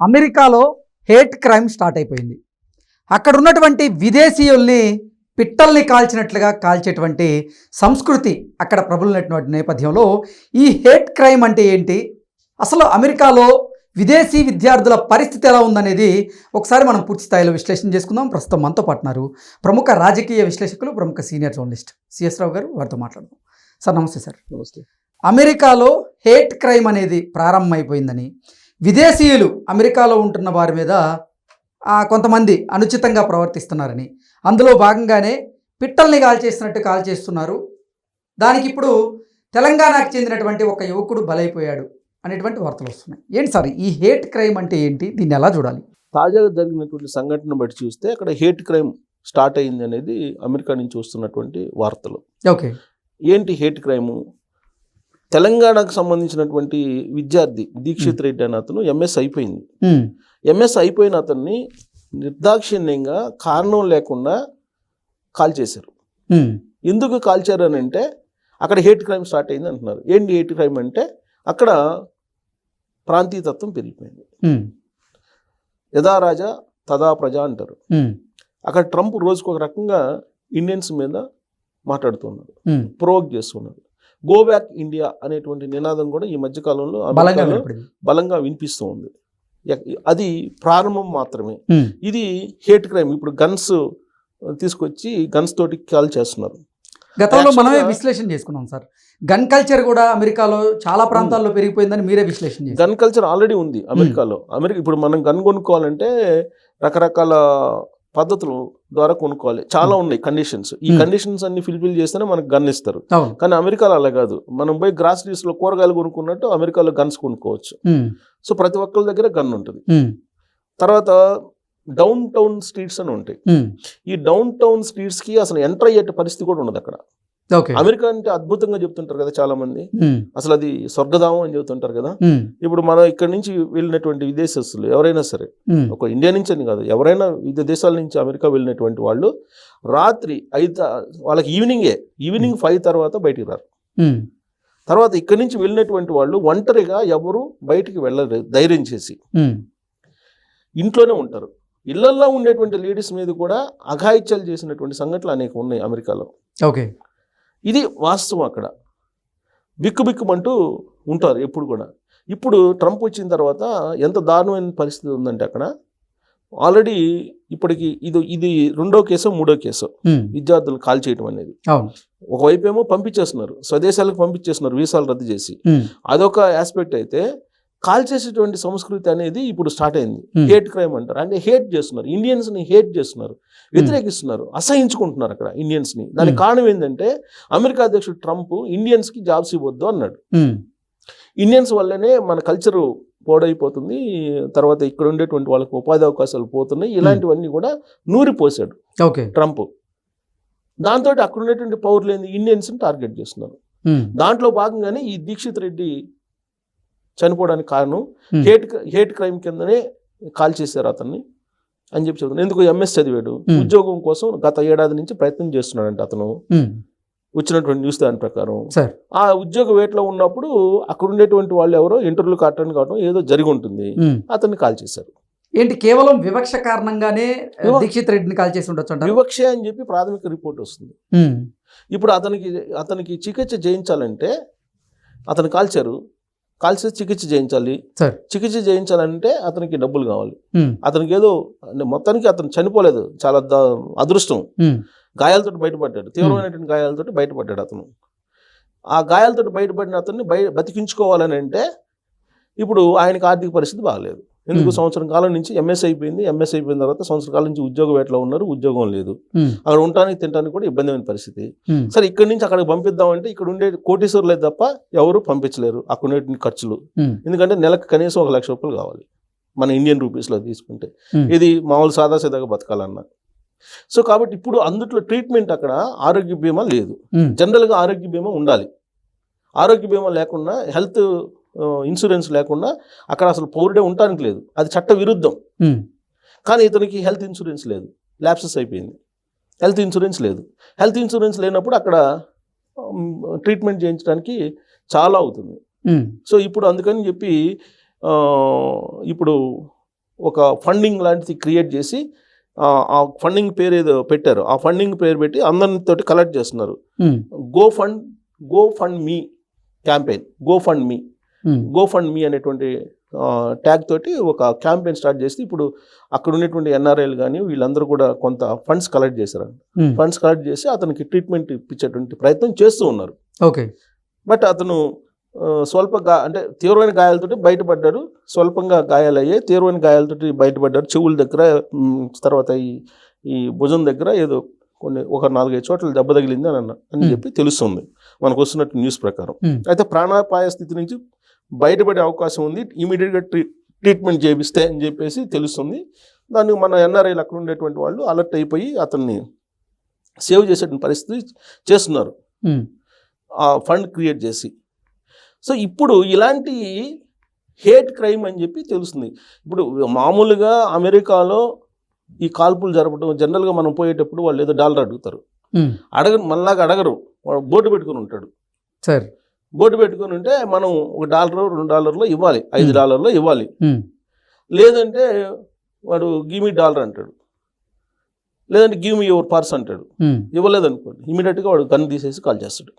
అమెరికాలో hate crime start అయిపోయింది. అక్కడ ఉన్నటువంటి విదేశీయుల్ని పిట్టల్ని కాల్చినట్లుగా కాల్చేటువంటి సంస్కృతి అక్కడ ప్రబలినటువంటి నేపథ్యంలో ఈ హేట్ క్రైమ్ అంటే ఏంటి? అసలు అమెరికాలో విదేశీ విద్యార్థుల పరిస్థితి ఎలా ఉందనేది ఒకసారి మనం పూర్తి స్థాయిలో విశ్లేషణ చేసుకుందాం. ప్రస్తుతం మనతో పాటున్నారు ప్రముఖ రాజకీయ విశ్లేషకులు ప్రముఖ సీనియర్ జర్నలిస్ట్ సిఎస్ రావు గారు. వారితో మాట్లాడదాం. సార్ నమస్తే సార్. నమస్తే. అమెరికాలో హేట్ క్రైమ్ అనేది ప్రారంభమైపోయిందని విదేశీయులు అమెరికాలో ఉంటున్న వారి మీద కొంతమంది అనుచితంగా ప్రవర్తిస్తున్నారని. అందులో భాగంగానే పిట్టల్ని కాల్చేస్తున్నట్టు కాల్ చేస్తున్నారు దానికి ఇప్పుడు తెలంగాణకు చెందినటువంటి ఒక యువకుడు బలైపోయాడు అనేటువంటి వార్తలు వస్తున్నాయి. ఏంటి సార్ ఈ హేట్ క్రైమ్ అంటే ఏంటి? దీన్ని ఎలా చూడాలి? తాజాగా జరిగినటువంటి సంఘటన బట్టి చూస్తే అక్కడ హేట్ క్రైమ్ స్టార్ట్ అయింది అనేది అమెరికా నుంచి వస్తున్నటువంటి వార్తలు. ఓకే. ఏంటి హేట్ క్రైము? తెలంగాణకు సంబంధించినటువంటి విద్యార్థి దీక్షిత్ రెడ్డి అనే అతను ఎంఎస్ అయిపోయింది. ఉమ్, ఎంఎస్ అయిపోయిన అతన్ని నిర్దాక్షిణ్యంగా కారణం లేకుండా కాల్ చేశారు. ఉమ్, ఎందుకు కాల్చారు అని అంటే అక్కడ హేట్ క్రైమ్ స్టార్ట్ అయింది అంటున్నారు. ఏంటి హేట్ క్రైమ్ అంటే అక్కడ ప్రాంతీయతత్వం పెరిగిపోయింది. యథా రాజా తదా ప్రజ అంటారు. అక్కడ ట్రంప్ రోజుకు ఒక రకంగా ఇండియన్స్ మీద మాట్లాడుతున్నారు. ఉమ్. ప్రోవోక్ చేస్తున్నారు. గో బ్యాక్ ఇండియా అనేటువంటి నినాదం కూడా ఈ మధ్య కాలంలో బలంగా బలంగా వినిపిస్తూ ఉంది. అది ప్రారంభం మాత్రమే. ఇది హేట్ క్రైమ్. ఇప్పుడు గన్స్ తీసుకొచ్చి గన్స్ తోటి కాల్ చేస్తున్నారు. గతంలో మనమే విశ్లేషణ చేసుకున్నాం సార్. గన్ కల్చర్ కూడా అమెరికాలో చాలా ప్రాంతాల్లో పెరిగిపోయిందని మీరే విశ్లేషణ గన్ కల్చర్ ఆల్రెడీ ఉంది అమెరికాలో. అమెరికా ఇప్పుడు మనం గన్ కొనుక్కోవాలంటే రకరకాల పద్ధతులు ద్వారా కొనుక్కోవాలి. చాలా ఉన్నాయి కండిషన్స్ ఈ Hmm. కండిషన్స్ అన్ని ఫిల్ఫిల్ చేస్తేనే మనకు గన్ ఇస్తారు. కానీ అమెరికాలో అలా కాదు. మనం పోయి గ్రాసరీస్లో కూరగాయలు కొనుక్కున్నట్టు అమెరికాలో గన్స్ కొనుక్కోవచ్చు. ఉమ్, సో ప్రతి ఒక్కరి దగ్గర గన్ ఉంటుంది. తర్వాత డౌన్ టౌన్ స్ట్రీట్స్ అని ఉంటాయి. ఈ డౌన్ టౌన్ స్ట్రీట్స్కి అసలు ఎంటర్ అయ్యే పరిస్థితి కూడా ఉండదు అక్కడ. అమెరికా అంటే అద్భుతంగా చెప్తుంటారు కదా చాలా మంది అసలు అది స్వర్గధామం అని చెబుతుంటారు కదా. ఇప్పుడు మనం ఇక్కడ నుంచి వెళ్ళినటువంటి విదేశస్తులు ఎవరైనా సరే ఒక ఇండియా నుంచి అని కాదు ఎవరైనా వివిధ దేశాల నుంచి అమెరికా వెళ్ళినటువంటి వాళ్ళు రాత్రి ఐదు వాళ్ళకి ఈవినింగే ఈవినింగ్ ఫైవ్ తర్వాత బయటికి రారు. తర్వాత ఇక్కడి నుంచి వెళ్ళినటువంటి వాళ్ళు ఒంటరిగా ఎవరు బయటికి వెళ్ళరు ధైర్యం చేసి. ఇంట్లోనే ఉంటారు. ఇళ్ళల్లో ఉండేటువంటి లేడీస్ మీద కూడా అఘాయిత్యాలు చేసినటువంటి సంఘటనలు అనేక ఉన్నాయి అమెరికాలో. ఓకే. ఇది వాస్తవం అక్కడ. బిక్కు బిక్కుమంటూ ఉంటారు ఎప్పుడు కూడా. ఇప్పుడు ట్రంప్ వచ్చిన తర్వాత ఎంత దారుణమైన పరిస్థితి ఉందంటే అక్కడ ఆల్రెడీ ఇప్పటికి ఇది ఇది రెండో కేసు మూడో కేసు విద్యార్థులు కాల్ చేయడం అనేది. ఒకవైపు ఏమో పంపించేస్తున్నారు స్వదేశాలకు పంపించేస్తున్నారు వీసాలు రద్దు చేసి. అదొక ఆస్పెక్ట్ అయితే కాల్ చేసేటువంటి సంస్కృతి అనేది ఇప్పుడు స్టార్ట్ అయింది. హేట్ క్రైమ్ అంటారు. అంటే హేట్ చేస్తున్నారు. ఇండియన్స్ని హేట్ చేస్తున్నారు. వ్యతిరేకిస్తున్నారు. అసహించుకుంటున్నారు అక్కడ ఇండియన్స్ని దానికి. కారణం ఏంటంటే అమెరికా అధ్యక్షుడు ట్రంప్ ఇండియన్స్కి జాబ్స్ ఇవ్వద్దు అన్నాడు. ఇండియన్స్ వల్లనే మన కల్చర్ పోడైపోతుంది. తర్వాత ఇక్కడ ఉండేటువంటి వాళ్ళకి ఉపాధి అవకాశాలు పోతున్నాయి. ఇలాంటివన్నీ కూడా నూరిపోసాడు ఓకే. ట్రంప్. దాంతో అక్కడ ఉండేటువంటి పౌరులు ఏంది? ఇండియన్స్ టార్గెట్ చేస్తున్నారు. దాంట్లో భాగంగానే ఈ దీక్షిత్ రెడ్డి చనిపోవడానికి కారణం. హేట్ హేట్ క్రైమ్ కిందనే కాల్ చేశారు అతన్ని అని చెప్పి చెప్తున్నాను ఎందుకు ఎంఎస్ చదివాడు. ఉద్యోగం కోసం గత ఏడాది నుంచి ప్రయత్నం చేస్తున్నాడంట అతను. వచ్చినటువంటి న్యూస్ దాని ప్రకారం. ఆ ఉద్యోగ వేటలో ఉన్నప్పుడు అక్కడ ఉండేటువంటి వాళ్ళు ఎవరో ఇంటర్వ్యూలు కట్టడానికి కావడం ఏదో జరిగి ఉంటుంది. అతన్ని కాల్ చేశారు. ఏంటి కేవలం వివక్ష కారణంగానే దీక్షిత్ రెడ్డిని కాల్ చేసి ఉండొచ్చు వివక్ష అని చెప్పి ప్రాథమిక రిపోర్ట్ వస్తుంది. ఇప్పుడు అతనికి అతనికి చికిత్స చేయించాలంటే అతను కాల్చారు. కాల్చి చికిత్స చేయించాలి. చికిత్స చేయించాలంటే అతనికి డబ్బులు కావాలి. అతనికి ఏదో మొత్తానికి అతను చనిపోలేదు. చాలా అదృష్టం. గాయాలతో బయటపడ్డాడు. తీవ్రమైనటువంటి గాయాలతో బయటపడ్డాడు అతను. ఆ గాయాలతో బయటపడిన అతన్ని బయ బతికించుకోవాలని అంటే ఇప్పుడు ఆయనకి ఆర్థిక పరిస్థితి బాగలేదు ఎందుకు. సంవత్సరం కాలం నుంచి ఎంఎస్ అయిపోయింది ఎంఎస్ అయిపోయిన తర్వాత సంవత్సరం కాలం నుంచి ఉద్యోగ వేటలో ఉన్నారు ఉద్యోగం లేదు. అక్కడ ఉండటానికి తినడానికి కూడా ఇబ్బందిమైన పరిస్థితి. సరే ఇక్కడి నుంచి అక్కడికి పంపిద్దామంటే ఇక్కడ ఉండే కోటీశ్వరులే తప్ప ఎవరు పంపించలేరు అక్కడ ఖర్చులు. ఎందుకంటే నెలకు కనీసం ఒక లక్ష రూపాయలు కావాలి మన ఇండియన్ రూపీస్లో తీసుకుంటే. ఇది మామూలు సాదాసీదాగా బతకాలన్నా. సో కాబట్టి ఇప్పుడు అందుట్లో ట్రీట్మెంట్ అక్కడ ఆరోగ్య బీమా లేదు. జనరల్గా ఆరోగ్య బీమా ఉండాలి. ఆరోగ్య బీమా లేకుండా హెల్త్ ఇన్సూరెన్స్ లేకుండా అక్కడ అసలు పౌరుడే ఉండటానికి లేదు. అది చట్ట విరుద్ధం కానీ ఇతనికి హెల్త్ ఇన్సూరెన్స్ లేదు. ల్యాప్సెస్ అయిపోయింది. హెల్త్ ఇన్సూరెన్స్ లేదు. హెల్త్ ఇన్సూరెన్స్ లేనప్పుడు అక్కడ ట్రీట్మెంట్ చేయించడానికి చాలా అవుతుంది. సో ఇప్పుడు అందుకని చెప్పి ఇప్పుడు ఒక ఫండింగ్ లాంటిది క్రియేట్ చేసి ఆ, ఫండింగ్ పేరు ఏదో పెట్టారు. ఆ ఫండింగ్ పేరు పెట్టి అందరితోటి కలెక్ట్ చేస్తున్నారు. Go fund go fund me campaign go fund me go fund me అనేటువంటి ట్యాగ్ తోటి ఒక క్యాంపెయిన్ స్టార్ట్ చేసి ఇప్పుడు అక్కడ ఉన్నటువంటి ఎన్ఆర్ఐలు కానీ వీళ్ళందరూ కూడా కొంత ఫండ్స్ కలెక్ట్ చేశారు. ఫండ్స్ కలెక్ట్ చేసి అతనికి ట్రీట్మెంట్ ఇప్పించేటువంటి ప్రయత్నం చేస్తూ ఉన్నారు. ఓకే బట్ అతను స్వల్ప గా అంటే తీవ్రమైన గాయాలతోటి బయటపడ్డాడు. స్వల్పంగా గాయాలయ్యాయి తీవ్రమైన గాయాలతోటి బయటపడ్డాడు. చెవుల దగ్గర తర్వాత ఈ ఈ భుజం దగ్గర ఏదో కొన్ని ఒక నాలుగైదు చోట్ల దెబ్బ తగిలింది అని అన్న అని Hmm. చెప్పి తెలుస్తుంది. మనకు వస్తున్నట్టు న్యూస్ ప్రకారం. Hmm. అయితే ప్రాణాపాయ స్థితి నుంచి బయటపడే అవకాశం ఉంది. ఇమీడియట్గా ట్రీ ట్రీట్మెంట్ చేపిస్తే అని చెప్పేసి తెలుస్తుంది. దాన్ని మన ఎన్ఆర్ఐలు అక్కడ ఉండేటువంటి వాళ్ళు అలర్ట్ అయిపోయి అతన్ని సేవ్ చేసేటువంటి పరిస్థితి చేస్తున్నారు. ఉమ్, ఆ ఫండ్ క్రియేట్ చేసి. సో ఇప్పుడు ఇలాంటి హేట్ క్రైమ్ అని చెప్పి తెలుస్తుంది. ఇప్పుడు మామూలుగా అమెరికాలో ఈ కాల్పులు జరపడం జనరల్గా మనం పోయేటప్పుడు వాళ్ళు ఏదో డాలర్ అడుగుతారు. ఉమ్, అడగరు మనలాగా అడగరు. వాడు బోర్డు పెట్టుకొని ఉంటాడు. సార్. బోర్డు పెట్టుకొని ఉంటే మనం ఒక డాలర్ రెండు డాలర్లో ఇవ్వాలి ఐదు. డాలర్లో ఇవ్వాలి. లేదంటే వాడు గివ్ మీ డాలర్ అంటాడు. లేదంటే గివ్ మీ యువర్ పర్స్ అంటాడు. ఉమ్, ఇవ్వలేదనుకోండి. ఇమీడియట్గా వాడు గన్ తీసేసి కాల్ చేస్తాడు.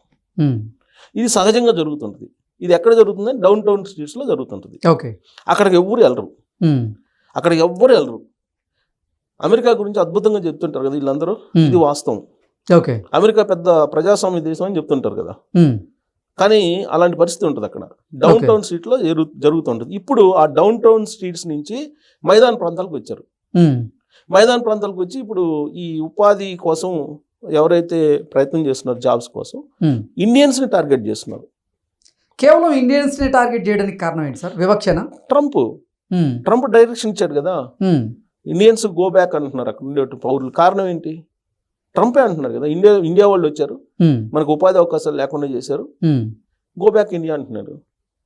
ఇది సహజంగా జరుగుతుంటుంది. ఇది ఎక్కడ జరుగుతుంది డౌన్ టౌన్ స్ట్రీట్స్లో జరుగుతుంటుంది. ఓకే. అక్కడికి ఎవ్వరు వెళ్ళరు. అక్కడికి ఎవ్వరు వెళ్ళరు. అమెరికా గురించి అద్భుతంగా చెప్తుంటారు కదా వీళ్ళందరూ. ఇది వాస్తవం. ఓకే. అమెరికా పెద్ద ప్రజాస్వామ్య దేశం అని చెప్తుంటారు కదా. కానీ అలాంటి పరిస్థితి ఉంటుంది అక్కడ. డౌన్. టౌన్ స్ట్రీట్లో జరుగు జరుగుతుంటుంది. ఇప్పుడు ఆ డౌన్ టౌన్ స్ట్రీట్స్ నుంచి మైదాన ప్రాంతాలకు వచ్చారు. మైదాన ప్రాంతాలకు వచ్చి ఇప్పుడు ఈ ఉపాధి కోసం ఎవరైతే ప్రయత్నం చేస్తున్నారో జాబ్స్ కోసం ఉమ్. ఇండియన్స్ని టార్గెట్ చేస్తున్నారు. కేవలం ఇండియన్స్ని టార్గెట్ చేయడానికి కారణం ఏంటి సార్? వివక్షన? ట్రంప్ ట్రంప్ డైరెక్షన్ ఇచ్చాడు కదా. ఇండియన్స్ గో బ్యాక్ అంటున్నారు అక్కడ ఉండే పౌరులు. కారణం ఏంటి? ట్రంపే అంటున్నారు కదా? ఇండియా ఇండియా వాళ్ళు వచ్చారు. మనకు ఉపాధి అవకాశాలు లేకుండా చేశారు. గో బ్యాక్ ఇండియా అంటున్నారు.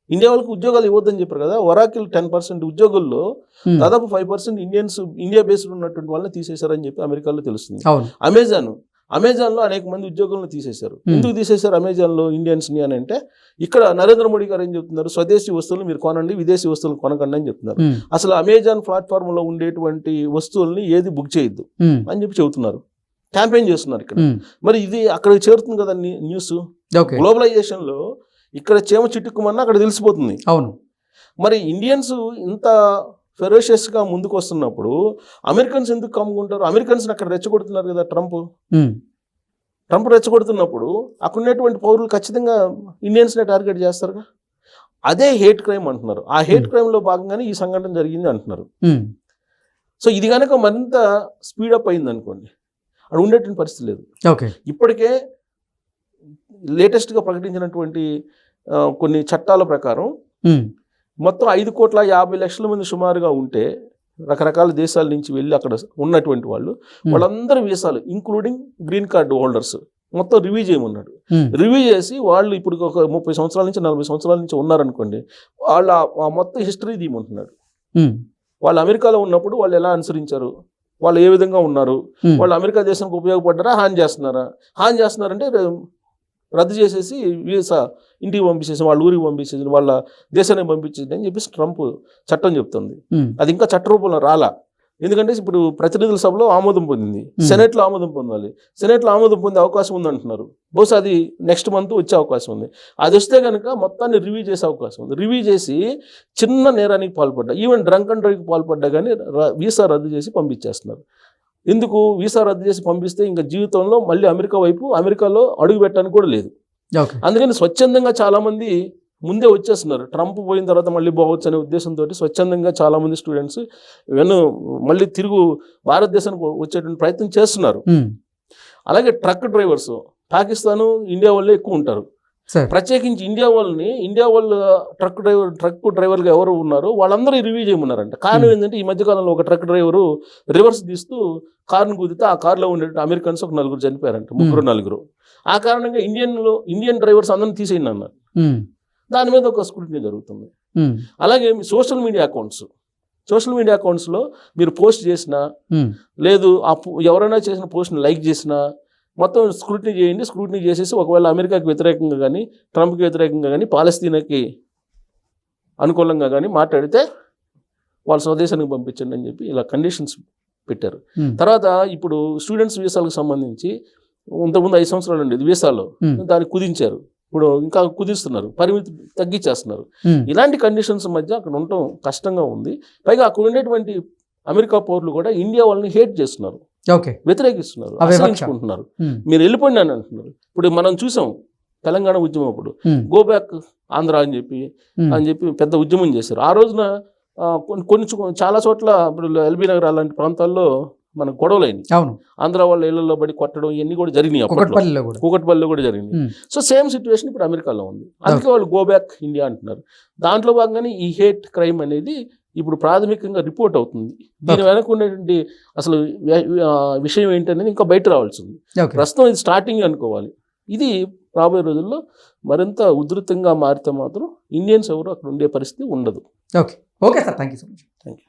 ఇండియా వాళ్ళకి ఉద్యోగాలు ఇవ్వద్దని చెప్పారు కదా? వరాకిల్ టెన్ పర్సెంట్ ఉద్యోగుల్లో. దాదాపు five percent Indians India based ఉన్నటువంటి వాళ్ళని తీసేశారని చెప్పి అమెరికాలో తెలుస్తుంది. అవును. అమెజాన్ అమెజాన్లో అనేక మంది ఉద్యోగులను తీసేశారు. ఎందుకు తీసేశారు అమెజాన్లో ఇండియన్స్ని అని అంటే ఇక్కడ నరేంద్ర మోడీ గారు ఏం చెప్తున్నారు? స్వదేశీ వస్తువులు మీరు కొనండి విదేశీ వస్తువులు కొనకండి అని చెప్తున్నారు. అసలు అమెజాన్ ప్లాట్ఫామ్లో ఉండేటువంటి వస్తువుల్ని ఏది బుక్ చేయొద్దు అని చెప్పి చెబుతున్నారు. క్యాంపెయిన్ చేస్తున్నారు ఇక్కడ. మరి ఇది అక్కడికి చేరుతుంది కదా న్యూస్? ఓకే. గ్లోబలైజేషన్లో ఇక్కడ చేమ చిట్టుకుమన్నా అక్కడ తెలిసిపోతుంది. అవును. మరి ఇండియన్స్ ఇంత ఫెరోషియస్గా ముందుకు వస్తున్నప్పుడు అమెరికన్స్ ఎందుకు కమ్ముకుంటారు? అమెరికన్స్ని అక్కడ రెచ్చగొడుతున్నారు కదా ట్రంప్? ట్రంప్ రెచ్చగొడుతున్నప్పుడు అక్కడ ఉన్నటువంటి పౌరులు ఖచ్చితంగా ఇండియన్స్నే టార్గెట్ చేస్తారుగా? అదే హేట్ క్రైమ్ అంటున్నారు. ఆ హేట్. క్రైమ్లో భాగంగానే ఈ సంఘటన జరిగింది అంటున్నారు. సో ఇది కనుక మరింత స్పీడప్ అయింది అనుకోండి అక్కడ ఉండేటువంటి పరిస్థితి లేదు. ఓకే. ఇప్పటికే లేటెస్ట్గా ప్రకటించినటువంటి కొన్ని చట్టాల ప్రకారం మొత్తం ఐదు కోట్ల యాభై లక్షల మంది సుమారుగా ఉంటే రకరకాల దేశాల నుంచి వెళ్ళి అక్కడ ఉన్నటువంటి వాళ్ళు వాళ్ళందరి వీసాలు ఇంక్లూడింగ్ గ్రీన్ కార్డు హోల్డర్స్. మొత్తం రివ్యూ చేయమన్నాడు. రివ్యూ చేసి వాళ్ళు ఇప్పుడు ఒక ముప్పై సంవత్సరాల నుంచి నలభై సంవత్సరాల నుంచి ఉన్నారనుకోండి వాళ్ళు ఆ- మొత్తం హిస్టరీ తీయమంటున్నాడు. వాళ్ళు అమెరికాలో ఉన్నప్పుడు వాళ్ళు ఎలా అనుసరించారు? వాళ్ళు ఏ విధంగా ఉన్నారు? వాళ్ళు అమెరికా దేశానికి ఉపయోగపడ్డారా? హాని చేస్తున్నారా? హాని చేస్తున్నారంటే రద్దు చేసేసి వీసా ఇంటికి పంపించేసి వాళ్ళ ఊరికి పంపించేసి వాళ్ళ దేశానికి పంపించేసి అని చెప్పేసి ట్రంప్ చట్టం చెప్తుంది. అది ఇంకా చట్ట రూపంలో రాలా. ఎందుకంటే ఇప్పుడు ప్రతినిధుల సభలో ఆమోదం పొందింది. సెనెట్లో ఆమోదం పొందాలి. సెనెట్లో ఆమోదం పొందే అవకాశం ఉంది అంటున్నారు బహుశా అది నెక్స్ట్ మంత్ వచ్చే అవకాశం ఉంది. అది వస్తే కనుక మొత్తాన్ని రివ్యూ చేసే అవకాశం ఉంది. రివ్యూ చేసి చిన్న నేరానికి పాల్పడ్డా ఈవెన్ డ్రంక్ అండ్ డ్రైవ్కి పాల్పడ్డా కానీ వీసా రద్దు చేసి పంపించేస్తున్నారు. ఎందుకు వీసా రద్దు చేసి పంపిస్తే ఇంకా జీవితంలో మళ్ళీ అమెరికా వైపు అమెరికాలో అడుగు పెట్టడానికి కూడా లేదు. అందుకని స్వచ్ఛందంగా చాలామంది ముందే వచ్చేస్తున్నారు. ట్రంప్ పోయిన తర్వాత మళ్ళీ పోవచ్చు అనే ఉద్దేశంతో స్వచ్ఛందంగా చాలామంది స్టూడెంట్స్ వెను మళ్ళీ తిరుగు భారతదేశానికి వచ్చేటువంటి ప్రయత్నం చేస్తున్నారు. అలాగే ట్రక్ డ్రైవర్స్ పాకిస్తాన్ ఇండియా వాళ్ళే ఎక్కువ ఉంటారు. ప్రత్యేకించి ఇండియా వాళ్ళని ఇండియా వాళ్ళు ట్రక్ డ్రైవర్ ట్రక్ డ్రైవర్గా ఎవరు ఉన్నారో వాళ్ళందరూ రివ్యూ చేయమన్నారంట. కారణం. ఏంటంటే ఈ మధ్యకాలంలో ఒక ట్రక్ డ్రైవరు రివర్స్ తీస్తూ కారును కుదితే ఆ కారులో ఉండే అమెరికన్స్ ఒక నలుగురు చనిపోయారంట ముగ్గురు నలుగురు. ఆ కారణంగా ఇండియన్లో ఇండియన్ డ్రైవర్స్ అందరిని తీసేయండి అన్నారు. దాని మీద ఒక స్క్రూటినీ జరుగుతుంది. అలాగే మీ social media accounts social media అకౌంట్స్లో మీరు పోస్ట్ చేసినా లేదు ఆ ఎవరైనా చేసిన పోస్ట్ని లైక్ చేసినా మొత్తం స్క్రూటినీ చేయండి స్క్రూటినీ చేసేసి ఒకవేళ అమెరికాకి వ్యతిరేకంగా కానీ ట్రంప్కి వ్యతిరేకంగా కానీ పాలస్తీనాకి అనుకూలంగా కానీ మాట్లాడితే వాళ్ళ స్వదేశానికి పంపించండి అని చెప్పి ఇలా కండిషన్స్ పెట్టారు. తర్వాత ఇప్పుడు స్టూడెంట్స్ వీసాలకు సంబంధించి ఇంతకుముందు ఐదు సంవత్సరాలు ఉండేది వీసాలో దాన్ని కుదించారు. ఇప్పుడు ఇంకా కుదిస్తున్నారు పరిమితి తగ్గించేస్తున్నారు. ఇలాంటి కండిషన్స్ మధ్య అక్కడ ఉండటం కష్టంగా ఉంది. పైగా అక్కడ ఉండేటువంటి అమెరికా పౌరులు కూడా ఇండియా వాళ్ళని హేట్ చేస్తున్నారు. వ్యతిరేకిస్తున్నారు. అసహించుకుంటున్నారు. మీరు వెళ్ళిపోండి అని అంటున్నారు. ఇప్పుడు మనం చూసాం తెలంగాణ ఉద్యమం అప్పుడు. గో బ్యాక్ ఆంధ్ర అని చెప్పి అని చెప్పి పెద్ద ఉద్యమం చేశారు. ఆ రోజున కొన్ని చాలా చోట్ల ఇప్పుడు ఎల్బీ నగర్ అలాంటి ప్రాంతాల్లో మన గొడవలు అయినాయి అవును. ఆంధ్ర వాళ్ళ ఇళ్ళలో పడి కొట్టడం ఇవన్నీ కూడా జరిగినాయి కుకట్పల్లిలో కూడా. కూకట్పల్లిలో కూడా జరిగింది సో సేమ్ సిచ్యువేషన్ ఇప్పుడు అమెరికాలో ఉంది. అందుకే వాళ్ళు గో బ్యాక్ ఇండియా అంటున్నారు. దాంట్లో భాగంగానే ఈ హేట్ క్రైమ్ అనేది ఇప్పుడు ప్రాథమికంగా రిపోర్ట్ అవుతుంది. దీని. వెనక ఉన్నటువంటి అసలు విషయం ఏంటనేది ఇంకా బయట రావాల్సి ఉంది. ప్రస్తుతం ఇది స్టార్టింగ్ అనుకోవాలి. ఇది రాబోయే రోజుల్లో మరింత ఉధృతంగా మారితే మాత్రం ఇండియన్స్ ఎవరు అక్కడ ఉండే పరిస్థితి ఉండదు. Okay. Okay sir. Thank you so much. Thank you